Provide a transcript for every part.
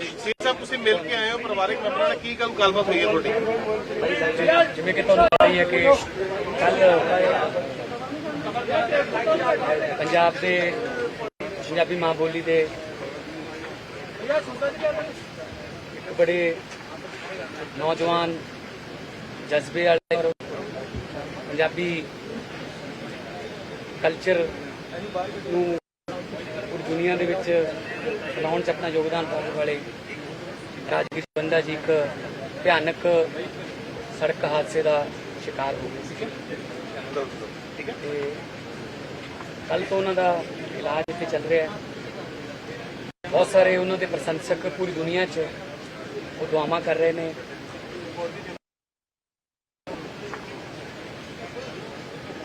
ਸੀ ਸਾਹਿਬ, ਤੁਸੀਂ ਮਿਲ ਕੇ ਆਏ ਹੋ ਪਰਿਵਾਰਕ ਮੈਂਬਰਾਂ ਨਾਲ, ਕੀ ਗੱਲ ਗੱਲਬਾਤ ਹੋਈ ਹੈ ਤੁਹਾਡੀ? ਜਿਵੇਂ ਕਿ ਤੁਹਾਨੂੰ ਪਤਾ ਹੀ ਹੈ ਕਿ ਕੱਲ ਪੰਜਾਬ ਦੇ ਪੰਜਾਬੀ ਮਾਂ ਬੋਲੀ ਦੇ ਬੜੇ ਨੌਜਵਾਨ ਜਜ਼ਬੇ ਵਾਲੇ ਪੰਜਾਬੀ ਕਲਚਰ ਨੂੰ ਪੂਰੀ ਦੁਨੀਆ ਦੇ ਵਿੱਚ ਫੈਲਾਉਣ ਚ ਆਪਣਾ ਯੋਗਦਾਨ ਪਾਉਣ ਵਾਲੇ ਰਾਜਵੀਰ ਬੰਦਾ ਜੀ ਇੱਕ ਭਿਆਨਕ ਸੜਕ ਹਾਦਸੇ ਦਾ ਸ਼ਿਕਾਰ ਹੋ ਗਏ ਸੀ ਠੀਕ ਹੈ। ਕੱਲ ਤੋਂ ਉਹਨਾਂ ਦਾ ਇਲਾਜ ਇੱਥੇ ਚੱਲ ਰਿਹਾ ਹੈ। ਬਹੁਤ ਸਾਰੇ ਉਹਨਾਂ ਦੇ ਪ੍ਰਸ਼ੰਸਕ ਪੂਰੀ ਦੁਨੀਆ 'ਚ ਉਹ ਦੁਆਵਾਂ ਕਰ ਰਹੇ ਨੇ।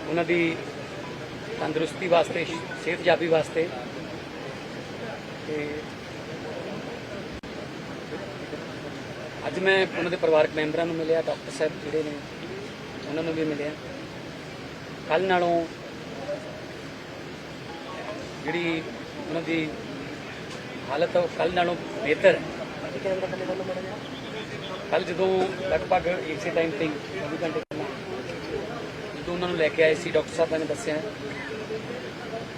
ਉਹਨਾਂ ਦੀ ਤੰਦਰੁਸਤੀ ਵਾਸਤੇ ਸਿਹਤਯਾਬੀ ਵਾਸਤੇ ਤੇ ਅੱਜ ਮੈਂ ਉਹਨਾਂ ਦੇ ਪਰਿਵਾਰਕ ਮੈਂਬਰਾਂ ਨੂੰ ਮਿਲਿਆ, ਡਾਕਟਰ ਸਾਹਿਬ ਜਿਹੜੇ ਨੇ, ਉਹਨਾਂ ਨੂੰ ਵੀ ਮਿਲਿਆ। ਕੱਲ ਨਾਲੋਂ ਜਿਹੜੀ ਉਹਨਾਂ ਦੀ ਹਾਲਤ ਕੱਲ ਨਾਲੋਂ ਬਿਹਤਰ ਹੈ। ਕੱਲ ਜਦੋਂ ਲਗਭਗ ਇਸੇ ਟਾਈਮ ਤੇ 24 ਘੰਟੇ ਜਦੋਂ ਉਹਨਾਂ ਨੂੰ ਲੈ ਕੇ ਆਏ ਸੀ, ਡਾਕਟਰ ਸਾਹਿਬਾਂ ਨੇ ਦੱਸਿਆ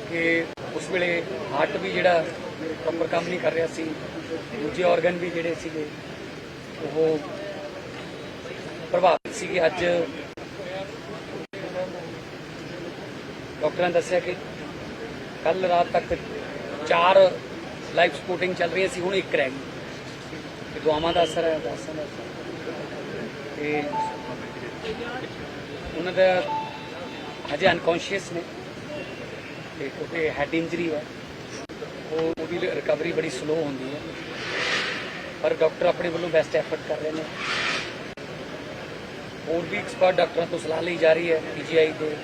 ਕਿ ਉਸ ਵੇਲੇ ਹਾਰਟ ਵੀ ਜਿਹੜਾ ਪ੍ਰੋਪਰ ਕੰਮ ਨਹੀਂ ਕਰ ਰਿਹਾ ਸੀ। ਦੂਜੇ ਆਰਗਨ ਵੀ ਜਿਹੜੇ ਸੀਗੇ, ਉਹ ਪ੍ਰਭਾਵਿਤ ਸੀਗੇ। ਅੱਜ ਡਾਕਟਰਾਂ ਨੇ ਦੱਸਿਆ ਕਿ ਕੱਲ ਰਾਤ ਤੱਕ ਚਾਰ ਲਾਈਫ ਸਪੋਰਟਿੰਗ ਚੱਲ ਰਹੀਆਂ ਸੀ, ਹੁਣ ਇੱਕ ਰਹਿ ਗਈ। ਤੇ ਦੁਆਵਾਂ ਦਾ ਅਸਰ ਹੈ, ਦਾਸਾਂ ਦਾ ਤੇ ਉਹਨਾਂ ਦਾ ਅਜੇ ਅਨਕੌਂਸ਼ੀਅਸ ਨੇ। ਤੇ ਕਿਉਂਕਿ ਹੈਡ ਇੰਜਰੀ ਹੈ। ਉਹ ਉਹਦੀ ਰਿਕਵਰੀ ਬੜੀ ਸਲੋ ਹੁੰਦੀ ਹੈ। ਪਰ ਡਾਕਟਰ ਆਪਣੇ ਵੱਲੋਂ ਬੈਸਟ ਐਫਰਟ ਕਰ ਰਹੇ ਨੇ। ਹੋਰ ਵੀ ਐਕਸਪਰਟ ਡਾਕਟਰਾਂ ਤੋਂ ਸਲਾਹ ਲਈ ਜਾ ਰਹੀ ਹੈ ਪੀਜੀਆਈ ਦੇ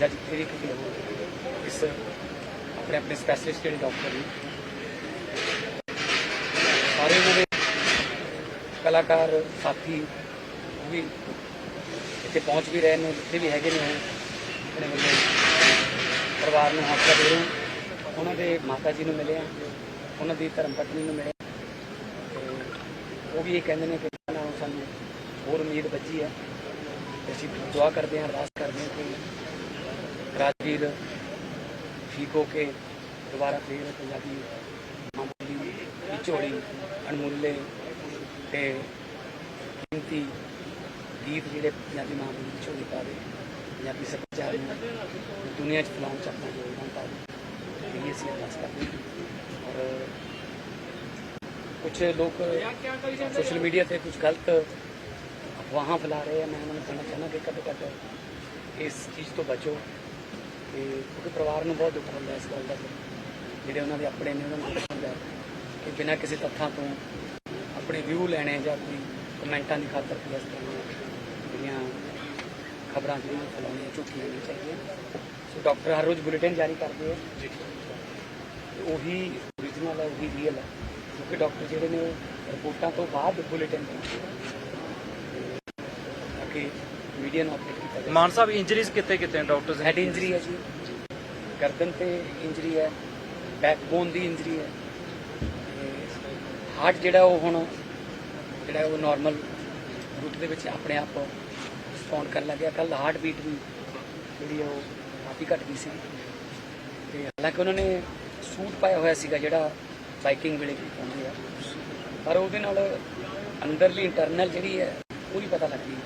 ਜਾਂ ਜਿੱਥੇ ਵੀ ਕਿਤੇ ਹੋਰ। ਇਸ ਆਪਣੇ ਆਪਣੇ ਸਪੈਸ਼ਲਿਸਟ ਜਿਹੜੇ ਡਾਕਟਰ ਨੇ। ਸਾਰੇ ਉਹਨਾਂ ਕਲਾਕਾਰ, ਸਾਥੀ ਉਹ ਵੀ ਇੱਥੇ ਪਹੁੰਚ ਵੀ ਰਹੇ ਨੇ, ਜਿੱਥੇ ਵੀ ਹੈਗੇ ਨੇ ਉਹ ਆਪਣੇ ਵੱਲੋਂ ਪਰਿਵਾਰ ਨੂੰ ਹੌਸਲਾ ਦੇ ਰਹੇ ਨੇ। ਉਹਨਾਂ ਦੇ ਮਾਤਾ ਜੀ ਨੂੰ ਮਿਲੇ ਆ, ਉਹਨਾਂ ਦੀ ਧਰਮ ਪਤਨੀ ਨੂੰ ਮਿਲੇ ਤੇ ਉਹ ਵੀ ਇਹ ਕਹਿੰਦੇ ਨੇ ਕਿ ਇਹਨਾਂ ਨਾਲੋਂ ਸਾਨੂੰ ਹੋਰ ਉਮੀਦ ਬੱਜੀ ਹੈ। ਤੇ ਅਸੀਂ ਦੁਆ ਕਰਦੇ ਹਾਂ, ਅਰਦਾਸ ਕਰਦੇ ਹਾਂ ਕਿ ਰਾਜਵੀਰ ਠੀਕ ਹੋ ਕੇ ਦੁਬਾਰਾ ਫੇਰ ਪੰਜਾਬੀ ਮਾਮੂਲੀ ਵਿਚੋੜੀ ਅਣਮੁੱਲੇ ਤੇ ਕੀਮਤੀ ਗੀਤ ਜਿਹੜੇ ਪੰਜਾਬੀ ਮਾਮੂਲੀ ਵਿਚੋੜੀ ਪਾਵੇ ਪੰਜਾਬੀ ਸੱਭਿਆਚਾਰ ਨੂੰ ਦੁਨੀਆ 'ਚ ਫੈਲਾਉਣ 'ਚ ਆਪਣਾ ਯੋਗਦਾਨ ਪਾਵੇ ਅਸੀਂ ਅਰਦਾਸ ਕਰਦੇ ਹਾਂ ਔਰ ਕੁਝ ਲੋਕ ਸੋਸ਼ਲ ਮੀਡੀਆ ਤੇ ਕੁਝ ਗਲਤ ਅਫਵਾਹਾਂ ਫੈਲਾ ਰਹੇ ਆ। ਮੈਂ ਉਹਨਾਂ ਨੂੰ ਕਹਿਣਾ ਚਾਹੁੰਦਾ ਕਿ ਘੱਟੋ ਘੱਟ ਇਸ ਚੀਜ਼ ਤੋਂ ਬਚੋ। ਤੇ ਕਿਉਂਕਿ ਪਰਿਵਾਰ ਨੂੰ ਬਹੁਤ ਦੁੱਖ ਹੁੰਦਾ ਇਸ ਗੱਲ ਦਾ। ਜਿਹੜੇ ਉਹਨਾਂ ਦੇ ਆਪਣੇ ਨੇ, ਉਹਨਾਂ ਨੂੰ ਦੁੱਖ ਹੁੰਦਾ ਕਿ ਬਿਨਾਂ ਕਿਸੇ ਤੱਥਾਂ ਤੋਂ ਆਪਣੇ ਵਿਊ ਲੈਣੇ ਜਾਂ ਕੋਈ ਕਮੈਂਟਾਂ ਦੀ ਖਾਤਰ ਕੋਈ ਇਸ ਤਰ੍ਹਾਂ ਜਿਹੜੀਆਂ ਖਬਰਾਂ ਜਿਹੜੀਆਂ ਫੈਲਾਉਣੀਆਂ, ਝੂਠੀਆਂ ਨਹੀਂ ਚਾਹੀਦੀਆਂ। ਸੋ ਡਾਕਟਰ ਹਰ ਰੋਜ਼ ਬੁਲੇਟਿਨ ਜਾਰੀ ਕਰਦੇ ਆ। ਤੇ ਉਹੀ ਓਰੀਜਨਲ ਹੈ ਉਹੀ ਰੀਅਲ ਹੈ। ਕਿਉਂਕਿ ਡਾਕਟਰ ਜਿਹੜੇ ਨੇ ਉਹ ਰਿਪੋਰਟਾਂ ਤੋਂ ਬਾਅਦ ਬੁਲੇਟਿਨ ਦਿੰਦੇ ਆ। ਤਾਂ ਕਿ ਮੀਡੀਆ ਨੂੰ ਅਪਡੇਟ ਕੀਤਾ ਜਾਵੇ। ਮਾਨ ਸਾਹਿਬ ਇੰਜਰੀਜ਼ ਕਿੱਥੇ ਕਿੱਥੇ ਨੇ ਡਾਕਟਰਸ ਹੈਡ ਇੰਜਰੀ ਹੈ ਜੀ। ਗਰਦਨ ਤੇ ਇੰਜਰੀ ਹੈ ਬੈਕਬੋਨ ਦੀ ਇੰਜਰੀ ਹੈ। ਹਾਰਟ ਜਿਹੜਾ ਉਹ ਹੁਣ ਜਿਹੜਾ ਉਹ ਨਾਰਮਲ ਰੂਟ ਦੇ ਵਿੱਚ ਆਪਣੇ ਆਪ ਰਿਸਪੌਂਡ ਕਰਨ ਲੱਗਿਆ। ਕੱਲ ਹਾਰਟ ਬੀਟ ਵੀ ਜਿਹੜੀ ਉਹ ਕਾਫੀ ਘਟ ਗਈ ਸੀ। ਤੇ ਹਾਲਾਂਕਿ ਉਹਨਾਂ ਨੇ ਸੂਟ ਪਾਇਆ ਹੋਇਆ ਸੀਗਾ ਜਿਹੜਾ ਬਾਈਕਿੰਗ ਵੇਲੇ ਕੀ ਪਾਉਂਦੇ ਆ ਪਰ ਉਹਦੇ ਨਾਲ ਅੰਦਰਲੀ ਇੰਟਰਨਲ ਜਿਹੜੀ ਹੈ, ਉਹ ਨਹੀਂ ਪਤਾ ਲੱਗਦੀ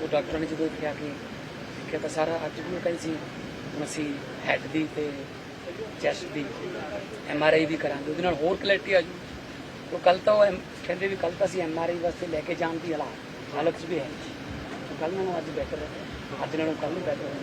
ਸੋ ਡਾਕਟਰ ਨੇ ਜਦੋਂ ਕਿਹਾ ਕਿ ਦੇਖਿਆ ਤਾਂ ਸਾਰਾ ਅੱਜ ਵੀ ਉਹ ਕਹਿੰਦੇ ਸੀ। ਹੁਣ ਅਸੀਂ ਹੈਡ ਦੀ ਤੇ ਚੈਸਟ ਦੀ ਐਮ ਆਰ ਆਈ ਵੀ ਕਰਾਂਗੇ। ਉਹਦੇ ਨਾਲ ਹੋਰ ਕਲੈਰਿਟੀ ਆ ਜੂ। ਤੋ ਕੱਲ ਤਾਂ ਉਹ ਐਮ- ਕਹਿੰਦੇ ਵੀ ਕੱਲ ਤਾਂ ਅਸੀਂ ਐਮ ਆਰ ਆਈ ਵਾਸਤੇ ਲੈ ਕੇ ਜਾਣ ਦੀ ਹਾਲਾਤ ਹਾਲਤ 'ਚ ਵੀ ਹੈ ਕੱਲ ਨਾਲੋਂ ਅੱਜ ਬੈਟਰ ਹੈ। ਅੱਜ ਨਾਲੋਂ ਕੱਲ ਨੂੰ ਬੈਟਰ